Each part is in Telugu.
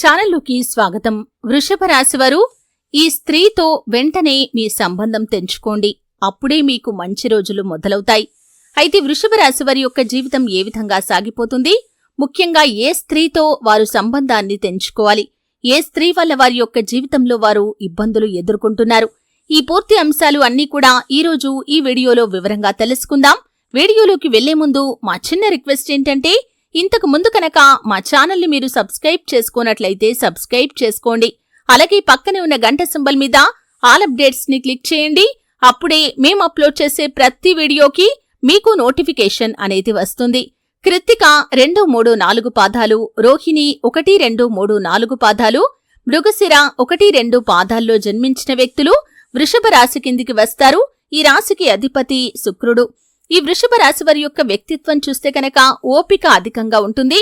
ఛానల్లోకి స్వాగతం. వృషభ రాశివారు ఈ స్త్రీతో వెంటనే మీ సంబంధం తెంచుకోండి. అప్పుడే మీకు మంచి రోజులు మొదలవుతాయి. అయితే వృషభ రాశివారి యొక్క జీవితం ఏ విధంగా సాగిపోతుంది? ముఖ్యంగా ఏ స్త్రీతో వారు సంబంధాన్ని తెంచుకోవాలి? ఏ స్త్రీ వల్ల వారి యొక్క జీవితంలో వారు ఇబ్బందులు ఎదుర్కొంటున్నారు? ఈ పూర్తి అంశాలు అన్నీ కూడా ఈ రోజు ఈ వీడియోలో వివరంగా తెలుసుకుందాం. వీడియోలోకి వెళ్ళే ముందు మా చిన్న రిక్వెస్ట్ ఏంటంటే ఇంతకు ముందు కనుక మా ఛానల్ని మీరు సబ్స్క్రైబ్ చేసుకున్నట్లయితే సబ్స్క్రైబ్ చేసుకోండి. అలాగే పక్కనే ఉన్న గంట సింబల్ మీద ఆల్ అప్డేట్స్ని క్లిక్ చేయండి. అప్పుడే మేము అప్లోడ్ చేసే ప్రతి వీడియోకి మీకు నోటిఫికేషన్ అనేది వస్తుంది. కృత్తిక రెండు మూడు నాలుగు పాదాలు రోహిణి ఒకటి రెండు మూడు నాలుగు పాదాలు మృగశిర ఒకటి రెండు పాదాల్లో జన్మించిన వ్యక్తులు వృషభ రాశి కిందికి వస్తారు. ఈ రాశికి అధిపతి శుక్రుడు. ఈ వృషభ రాశి వారి యొక్క వ్యక్తిత్వం చూస్తే కనుక ఓపిక అధికంగా ఉంటుంది.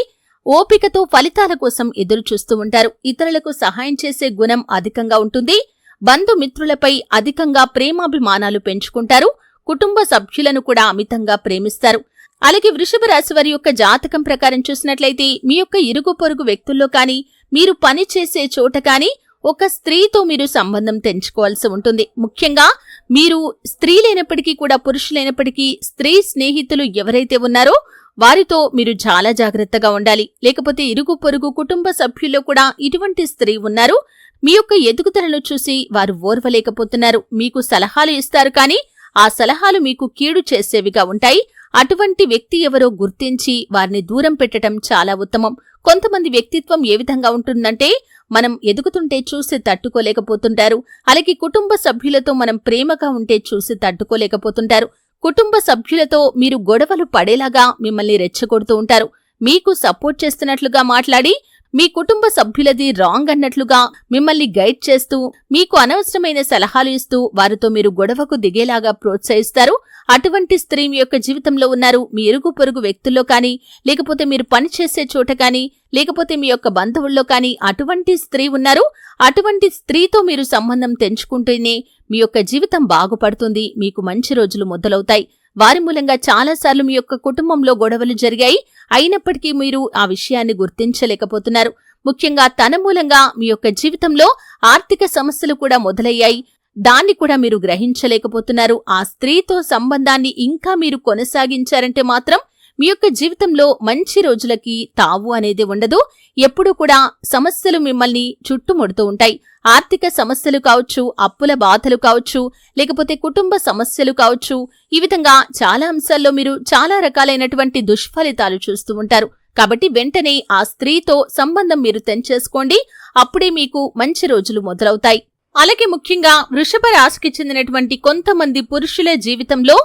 ఓపికతో ఫలితాల కోసం ఎదురు చూస్తూ ఉంటారు. ఇతరులకు సహాయం చేసే గుణం అధికంగా ఉంటుంది. బంధుమిత్రులపై అధికంగా ప్రేమాభిమానాలు పెంచుకుంటారు. కుటుంబ సభ్యులను కూడా అమితంగా ప్రేమిస్తారు. అలాగే వృషభ రాశి వారి యొక్క జాతకం ప్రకారం చూసినట్లయితే మీ యొక్క ఇరుగు పొరుగు వ్యక్తుల్లో కానీ మీరు పని చేసే చోట కానీ ఒక స్త్రీతో మీరు సంబంధం తెంచుకోవాల్సి ఉంటుంది. ముఖ్యంగా మీరు స్త్రీ లేనప్పటికీ కూడా పురుషులైనప్పటికీ స్త్రీ స్నేహితులు ఎవరైతే ఉన్నారో వారితో మీరు చాలా జాగ్రత్తగా ఉండాలి. లేకపోతే ఇరుగు పొరుగు కుటుంబ సభ్యుల్లో కూడా ఇటువంటి స్త్రీ ఉన్నారు. మీ యొక్క ఎదుగుదలను చూసి వారు ఓర్వలేకపోతున్నారు. మీకు సలహాలు ఇస్తారు కానీ ఆ సలహాలు మీకు కీడు చేసేవిగా ఉంటాయి. అటువంటి వ్యక్తి ఎవరో గుర్తించి వారిని దూరం పెట్టడం చాలా ఉత్తమం. కొంతమంది వ్యక్తిత్వం ఏ విధంగా ఉంటుందంటే మనం ఎదుగుతుంటే చూసి తట్టుకోలేకపోతుంటారు. అలాగే కుటుంబ సభ్యులతో మనం ప్రేమగా ఉంటే చూసి తట్టుకోలేకపోతుంటారు. కుటుంబ సభ్యులతో మీరు గొడవలు పడేలాగా మిమ్మల్ని రెచ్చగొడుతూ ఉంటారు. మీకు సపోర్ట్ చేస్తున్నట్లుగా మాట్లాడి మీ కుటుంబ సభ్యులది రాంగ్ అన్నట్లుగా మిమ్మల్ని గైడ్ చేస్తూ మీకు అనవసరమైన సలహాలు ఇస్తూ వారితో మీరు గొడవకు దిగేలాగా ప్రోత్సహిస్తారు. అటువంటి స్త్రీ మీ యొక్క జీవితంలో ఉన్నారు. మీ ఇరుగు పొరుగు వ్యక్తుల్లో కానీ లేకపోతే మీరు పనిచేసే చోట కానీ లేకపోతే మీ యొక్క బంధువుల్లో కానీ అటువంటి స్త్రీ ఉన్నారు. అటువంటి స్త్రీతో మీరు సంబంధం తెంచుకుంటేనే మీ యొక్క జీవితం బాగుపడుతుంది. మీకు మంచి రోజులు మొదలవుతాయి. వారి మూలంగా చాలాసార్లు మీ యొక్క కుటుంబంలో గొడవలు జరిగాయి. అయినప్పటికీ మీరు ఆ విషయాన్ని గుర్తించలేకపోతున్నారు. ముఖ్యంగా తన మూలంగా మీ యొక్క జీవితంలో ఆర్థిక సమస్యలు కూడా మొదలయ్యాయి. దాన్ని కూడా మీరు గ్రహించలేకపోతున్నారు. ఆ స్త్రీతో సంబంధాన్ని ఇంకా మీరు కొనసాగించారంటే మాత్రం మీ యొక్క జీవితంలో మంచి రోజులకి తావు అనేది ఉండదు. ఎప్పుడూ కూడా సమస్యలు మిమ్మల్ని చుట్టుముడుతూ ఉంటాయి. ఆర్థిక సమస్యలు కావచ్చు అప్పుల బాధలు కావచ్చు లేకపోతే కుటుంబ సమస్యలు కావచ్చు ఈ విధంగా చాలా అంశాల్లో మీరు చాలా రకాలైనటువంటి దుష్ఫలితాలు చూస్తూ ఉంటారు. కాబట్టి వెంటనే ఆ స్త్రీతో సంబంధం మీరు తెంచేసుకోండి. అప్పుడే మీకు మంచి రోజులు మొదలవుతాయి. అలాగే ముఖ్యంగా వృషభ రాశికి చెందినటువంటి కొంతమంది పురుషుల జీవితంలో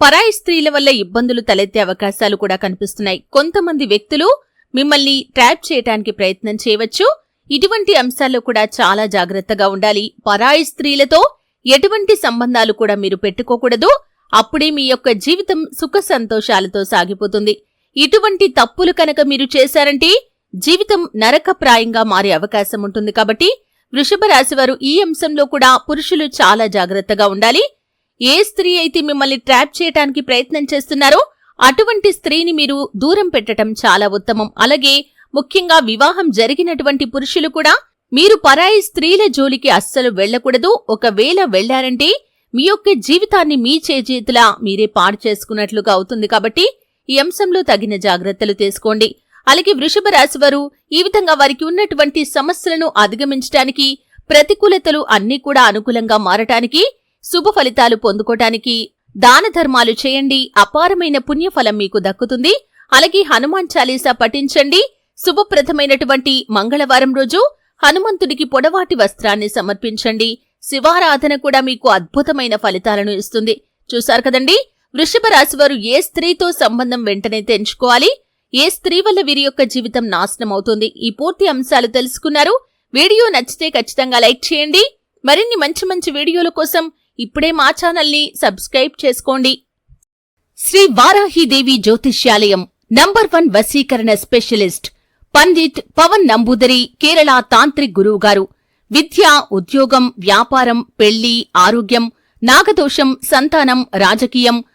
పరాయి స్త్రీల వల్ల ఇబ్బందులు తలెత్తే అవకాశాలు కూడా కనిపిస్తున్నాయి. కొంతమంది వ్యక్తులు మిమ్మల్ని ట్రాప్ చేయడానికి ప్రయత్నం చేయవచ్చు. ఇటువంటి అంశాల్లో కూడా చాలా జాగ్రత్తగా ఉండాలి. పరాయి స్త్రీలతో ఎటువంటి సంబంధాలు కూడా మీరు పెట్టుకోకూడదు. అప్పుడే మీ యొక్క జీవితం సుఖ సంతోషాలతో సాగిపోతుంది. ఇటువంటి తప్పులు కనుక మీరు చేశారంటే జీవితం నరకప్రాయంగా మారే అవకాశం ఉంటుంది కాబట్టి వృషభ రాశివారు ఈ అంశంలో కూడా పురుషులు చాలా జాగ్రత్తగా ఉండాలి. ఏ స్త్రీ అయితే మిమ్మల్ని ట్రాప్ చేయటానికి ప్రయత్నం చేస్తున్నారో అటువంటి స్త్రీని మీరు దూరం పెట్టడం చాలా ఉత్తమం. అలాగే ముఖ్యంగా వివాహం జరిగినటువంటి పురుషులు కూడా మీరు పరాయి స్త్రీల జోలికి అస్సలు వెళ్ళకూడదు ఒకవేళ వెళ్ళారంటే మీ యొక్క జీవితాన్ని మీ చేజేతులా మీరే పాడు చేసుకున్నట్లుగా అవుతుంది కాబట్టి ఈ అంశంలో తగిన జాగ్రత్తలు తీసుకోండి. అలాగే వృషభ రాశి వారు ఈ విధంగా వారికి ఉన్నటువంటి సమస్యలను అధిగమించడానికి ప్రతికూలతలు అన్నీ కూడా అనుకూలంగా మారటానికి శుభ ఫలితాలు పొందుకోటానికి దాన ధర్మాలు చేయండి. అపారమైన పుణ్యఫలం మీకు దక్కుతుంది. అలాగే హనుమాన్ చాలీసా పఠించండి. శుభప్రదమైనటువంటి మంగళవారం రోజు హనుమంతుడికి పొడవాటి వస్త్రాన్ని సమర్పించండి. శివారాధన కూడా మీకు అద్భుతమైన ఫలితాలను ఇస్తుంది. చూశారు కదండి? వృషభ రాశివారు ఏ స్త్రీతో సంబంధం వెంటనే తెంచుకోవాలి? ఏ స్త్రీ వల్ల వీరి యొక్క జీవితం నాశనం అవుతుంది? ఈ పూర్తి అంశాలు తెలుసుకున్నారు. వీడియో నచ్చితే ఖచ్చితంగా లైక్ చేయండి. మరిన్ని మంచి మంచి వీడియోల కోసం ఇప్పుడే మా ఛానల్ని సబ్స్క్రైబ్ చేసుకోండి. శ్రీ వారాహిదేవి జ్యోతిష్యాలయం నంబర్ వన్ వశీకరణ స్పెషలిస్ట్ పండిత్ పవన్ నంబూదరి కేరళ తాంత్రిక్ గురువు గారు. విద్య ఉద్యోగం వ్యాపారం పెళ్ళి ఆరోగ్యం నాగదోషం సంతానం రాజకీయం